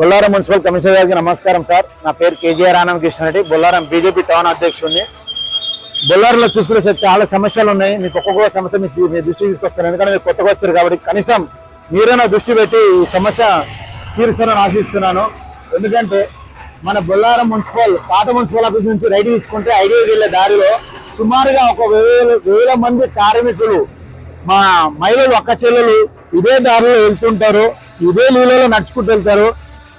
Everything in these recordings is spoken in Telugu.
బొల్లారం మున్సిపల్ కమిషనర్ గారికి నమస్కారం సార్. నా పేరు కేజీఆర్ ఆనంద్ కృష్ణ రెడ్డి. బొల్లారం బీజేపీ టౌన్ అధ్యక్షుడిని బొల్లారంలో చూసుకుంటే సార్ చాలా సమస్యలు ఉన్నాయి. మీకు ఒక్కొక్క సమస్య మీకు మీ దృష్టి తీసుకొస్తాను ఎందుకంటే మీరు కొత్తగా వచ్చారు కాబట్టి కనీసం మీరైనా దృష్టి పెట్టి ఈ సమస్య తీరుస్తారని ఆశిస్తున్నాను. ఎందుకంటే మన బొల్లారం మున్సిపల్ పాత మున్సిపల్ ఆఫీస్ నుంచి రైట్ తీసుకుంటే ఐడియా వెళ్ళే దారిలో సుమారుగా ఒక వేల వేల మంది కార్మికులు మా మహిళలు అక్క చెల్లెలు ఇదే దారిలో వెళ్తుంటారు. ఇదే లీలలో నడుచుకుంటూ వెళ్తారు.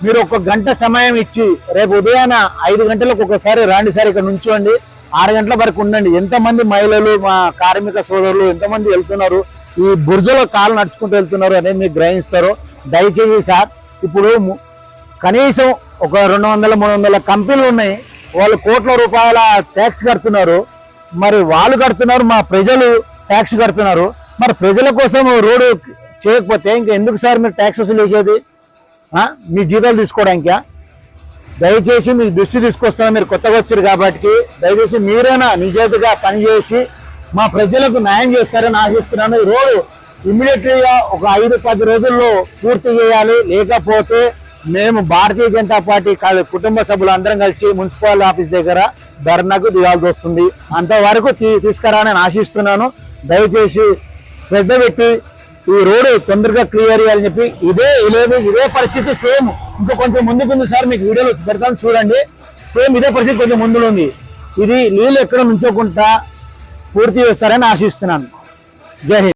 మీరు ఒక గంట సమయం ఇచ్చి రేపు ఉదయాన ఐదు గంటలకు ఒకసారి రాండి సార్ ఇక్కడ నుంచోండి. ఆరు గంటల వరకు ఉండండి. ఎంతమంది మహిళలు మా కార్మిక సోదరులు ఎంతమంది వెళ్తున్నారు ఈ బుర్జలో కాలు నడుచుకుంటూ వెళ్తున్నారు అనేది మీరు గ్రహిస్తారు. దయచేసి సార్ ఇప్పుడు కనీసం ఒక రెండు వందల మూడు వందల కంపెనీలు ఉన్నాయి. వాళ్ళు కోట్ల రూపాయల ట్యాక్స్ కడుతున్నారు. మరి వాళ్ళు కడుతున్నారు మా ప్రజలు ట్యాక్స్ కడుతున్నారు. మరి ప్రజల కోసం రోడ్డు చేయకపోతే ఇంకా ఎందుకు సార్ మీరు ట్యాక్స్ వసూలు చేసేది? మీ జీతాలు తీసుకోవడానికి? దయచేసి మీ దృష్టి తీసుకొస్తాను మీరు కొత్తగా వచ్చారు కాబట్టి దయచేసి మీరైనా నిజాయితీగా పనిచేసి మా ప్రజలకు న్యాయం చేస్తారని ఆశిస్తున్నాను. ఈ రోడ్డు ఇమ్మీడియట్లీగా ఒక ఐదు పది రోజుల్లో పూర్తి చేయాలి. లేకపోతే మేము భారతీయ జనతా పార్టీ కా- కుటుంబ సభ్యులు అందరం కలిసి మున్సిపల్ ఆఫీస్ దగ్గర ధర్నాకు దిగాల్సి వస్తుంది. అంతవరకు తీ- తీసుకురానని ఆశిస్తున్నాను. దయచేసి శ్రద్ధ పెట్టి ఈ రోడ్డు తొందరగా క్లియర్ చేయాలని చెప్పి ఇదే లేదు ఇదే పరిస్థితి సేమ్. ఇంకా కొంచెం ముందుకుంది సార్ మీకు వీడియోలో పెడతాను చూడండి. సేమ్ ఇదే పరిస్థితి కొంచెం ముందులో ఉంది. ఇది నీళ్ళు ఎక్కడ నుంచోకుండా పూర్తి చేస్తారని ఆశిస్తున్నాను. జై